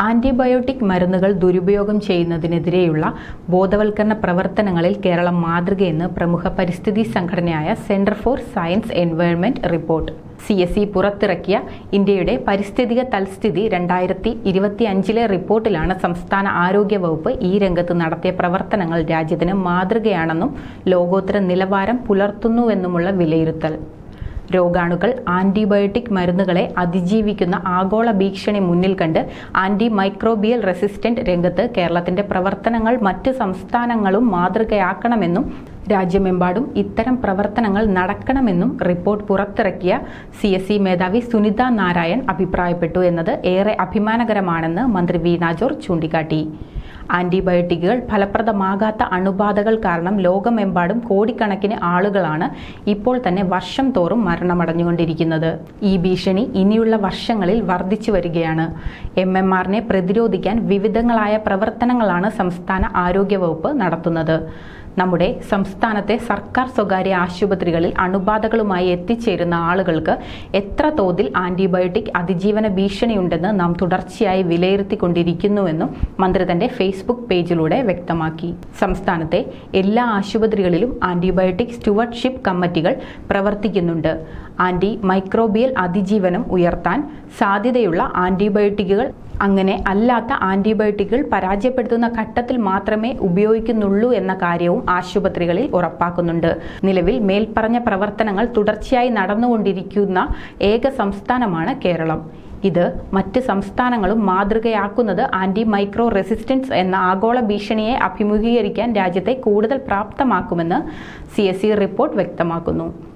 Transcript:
Antibiotic മരുന്നുകൾ ദുരുപയോഗം ചെയ്യുന്നതിനെതിരെയുള്ള ബോധവൽക്കരണ പ്രവർത്തനങ്ങളിൽ കേരളം മാതൃകയെന്ന് പ്രമുഖ പരിസ്ഥിതി സംഘടനയായ centre for science environment report. C S E പുറത്തിറക്കിയ ഇന്ത്യയുടെ പരിസ്ഥിതിക തൽസ്ഥിതി രണ്ടായിരത്തി ഇരുപത്തി അഞ്ചിലെ റിപ്പോർട്ടിലാണ് സംസ്ഥാന ആരോഗ്യ വകുപ്പ് ഈ രംഗത്ത് നടത്തിയ പ്രവർത്തനങ്ങൾ രാജ്യത്തിന് മാതൃകയാണെന്നും ലോകോത്തര നിലവാരം പുലർത്തുന്നുവെന്നുമുള്ള വിലയിരുത്തൽ. രോഗാണുക്കൾ ആന്റിബയോട്ടിക് മരുന്നുകളെ അതിജീവിക്കുന്ന ആഗോള ഭീഷണി മുന്നിൽ കണ്ട് ആന്റി മൈക്രോബിയൽ റെസിസ്റ്റന്റ് രംഗത്ത് കേരളത്തിന്റെ പ്രവർത്തനങ്ങൾ മറ്റ് സംസ്ഥാനങ്ങളും മാതൃകയാക്കണമെന്നും രാജ്യമെമ്പാടും ഇത്തരം പ്രവർത്തനങ്ങൾ നടക്കണമെന്നും റിപ്പോർട്ട് പുറത്തിറക്കിയ സി എസ് സി മേധാവി സുനിത നാരായൺ അഭിപ്രായപ്പെട്ടു എന്നത് ഏറെ അഭിമാനകരമാണെന്ന് മന്ത്രി വീണ നാജോർ ചൂണ്ടിക്കാട്ടി. ആന്റിബയോട്ടിക്കുകൾ ഫലപ്രദമാകാത്ത അണുബാധകൾ കാരണം ലോകമെമ്പാടും കോടിക്കണക്കിന് ആളുകളാണ് ഇപ്പോൾ തന്നെ വർഷം തോറും മരണമടഞ്ഞുകൊണ്ടിരിക്കുന്നത്. ഈ ഭീഷണി ഇനിയുള്ള വർഷങ്ങളിൽ വർദ്ധിച്ചു വരികയാണ്. എം എം ആറിനെ പ്രതിരോധിക്കാൻ വിവിധങ്ങളായ പ്രവർത്തനങ്ങളാണ് സംസ്ഥാന ആരോഗ്യവകുപ്പ് നടത്തുന്നത്. നമ്മുടെ സംസ്ഥാനത്തെ സർക്കാർ സ്വകാര്യ ആശുപത്രികളിൽ അണുബാധകളുമായി എത്തിച്ചേരുന്ന ആളുകൾക്ക് എത്ര തോതിൽ ആന്റിബയോട്ടിക് അതിജീവന ഭീഷണിയുണ്ടെന്ന് നാം തുടർച്ചയായി വിലയിരുത്തിക്കൊണ്ടിരിക്കുന്നുവെന്നും മന്ത്രി തന്റെ ഫേസ്ബുക്ക് പേജിലൂടെ വ്യക്തമാക്കി. സംസ്ഥാനത്തെ എല്ലാ ആശുപത്രികളിലും ആന്റിബയോട്ടിക് സ്റ്റുവർഡ്ഷിപ്പ് കമ്മിറ്റികൾ പ്രവർത്തിക്കുന്നുണ്ട്. ആന്റി മൈക്രോബിയൽ അതിജീവനം ഉയർത്താൻ സാധ്യതയുള്ള ആന്റിബയോട്ടിക്കുകൾ അങ്ങനെ അല്ലാത്ത ആന്റിബയോട്ടിക്കുകൾ പരാജയപ്പെടുത്തുന്ന ഘട്ടത്തിൽ മാത്രമേ ഉപയോഗിക്കുന്നുള്ളൂ എന്ന കാര്യവും ആശുപത്രികളിൽ ഉറപ്പാക്കുന്നുണ്ട്. നിലവിൽ മേൽപ്പറഞ്ഞ പ്രവർത്തനങ്ങൾ തുടർച്ചയായി നടന്നുകൊണ്ടിരിക്കുന്ന ഏക സംസ്ഥാനമാണ് കേരളം. ഇത് മറ്റ് സംസ്ഥാനങ്ങളും മാതൃകയാക്കുന്നത് ആന്റി മൈക്രോ റെസിസ്റ്റൻസ് എന്ന ആഗോള ഭീഷണിയെ അഭിമുഖീകരിക്കാൻ രാജ്യത്തെ കൂടുതൽ പ്രാപ്തമാക്കുമെന്ന് സി റിപ്പോർട്ട് വ്യക്തമാക്കുന്നു.